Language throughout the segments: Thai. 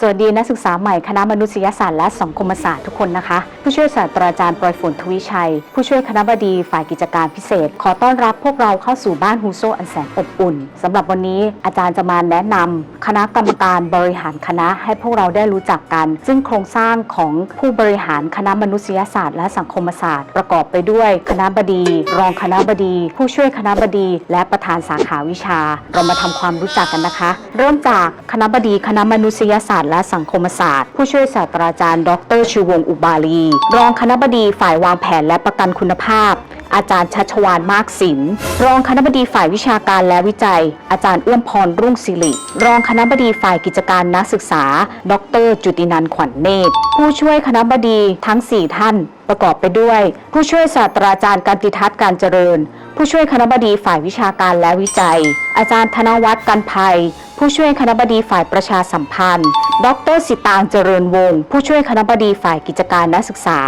สวัสดีนักศึกษาใหม่คณะมนุษยศาสตร์และสังคมศาสตร์ทุกคนนะคะ ผู้ช่วยศาสตราจารย์ปรอยฝนทวิชัย ผู้ช่วยคณะบดีฝ่ายกิจการพิเศษ ขอต้อนรับพวกเราเข้าสู่บ้านฮูโซอันแสนอบอุ่นสำหรับวันนี้อาจารย์จะมาแนะนำคณะกรรมการบริหารคณะให้พวกเราได้รู้จักกัน ซึ่งโครงสร้างของผู้บริหารคณะมนุษยศาสตร์และสังคมศาสตร์ ประกอบไปด้วย คณะบดี รองคณะบดี ผู้ช่วยคณะบดี และประธานสาขาวิชา เรามาทำความรู้จักกันนะคะ เริ่มจากคณะบดีคณะมนุษยศาสตร์และสังคมศาสตร์ ผู้ช่วยศาสตราจารย์ ดรชูวงอุบาลี รองคณะบดีฝ่ายวางแผนและประกันคุณภาพ อาจารย์ชัชวานมากศิลป์รองคณะบดีฝ่ายวิชาการและวิจัย อาจารย์เอื้อมพรรุ่งสิริ รองคณะบดีฝ่ายกิจการนักศึกษา ดร จุตินันท์ขวัญเนตร ผู้ช่วยคณะบดีทั้ง 4 ท่าน ประกอบไปด้วย ผู้ช่วยศาสตราจารย์การติทัศน์การเจริญ ผู้ช่วยคณะบดีฝ่ายวิชาการและวิจัย อาจารย์ธนวัฒน์กันภัย ผู้ช่วยคณะบดีฝ่ายประชาสัมพันธ์ ดรสิตางเจริญวงศ์ผู้ช่วยคณะบดีฝ่ายกิจการนักศึกษา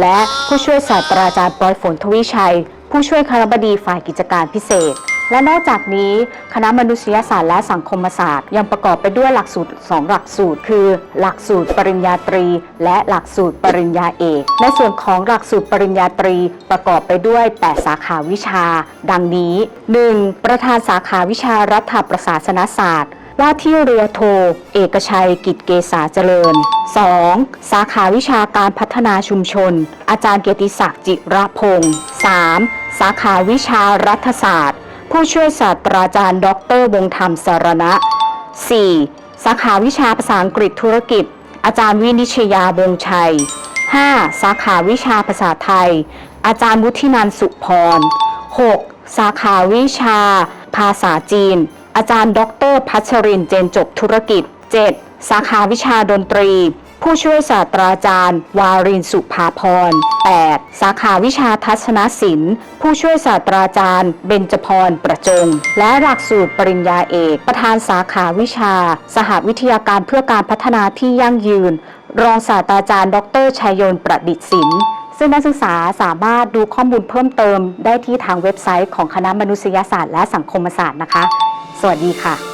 และผู้ช่วยศาสตราจารย์ปอยฝนทวิชัย ผู้ช่วยคณะบดีฝ่ายกิจการพิเศษ และนอกจากนี้คณะมนุษยศาสตร์และสังคมศาสตร์ ยังประกอบไปด้วยหลักสูตร 2 หลักสูตร คือ หลักสูตรปริญญาตรี และหลักสูตรปริญญาเอก ในส่วนของหลักสูตรปริญญาตรี ประกอบไปด้วย 8 สาขาวิชา ดังนี้ 1. ประธานสาขาวิชารัฐประศาสนศาสตร์ว่าที่เรือโท เอกชัย กิจเกษาเจริญ 2. สาขาวิชาการพัฒนาชุมชน อาจารย์เกียรติศักดิ์จิระพงศ์ 3. สาขาวิชารัฐศาสตร์ ผู้ช่วยศาสตราจารย์ ดร วงธรรมสารณะ 4. สาขาวิชาภาษาอังกฤษธุรกิจ อาจารย์วินิชยาวงชัย 5. สาขาวิชาภาษาไทย อาจารย์วุฒินันสุพร 6. สาขาวิชา ภาษาจีน อาจารย์ ดร พัชรินเจนจบธุรกิจ 7. สาขาวิชาดนตรี ผู้ช่วยศาสตราจารย์ วารินสุภาพร 8. สาขาวิชาทัศนศิลป์ ผู้ช่วยศาสตราจารย์ เบญจพร ประจง และหลักสูตรปริญญาเอก ประธานสาขาวิชา สหวิทยาการเพื่อการพัฒนาที่ยั่งยืน รองศาสตราจารย์ ดรชัยยนต์ประดิษฐ์ศิลป์ซึ่งนักศึกษาสามารถดูข้อมูลเพิ่มเติมได้ที่ทางเว็บไซต์ของคณะมนุษยศาสตร์และสังคมศาสตร์นะคะ สวัสดีค่ะ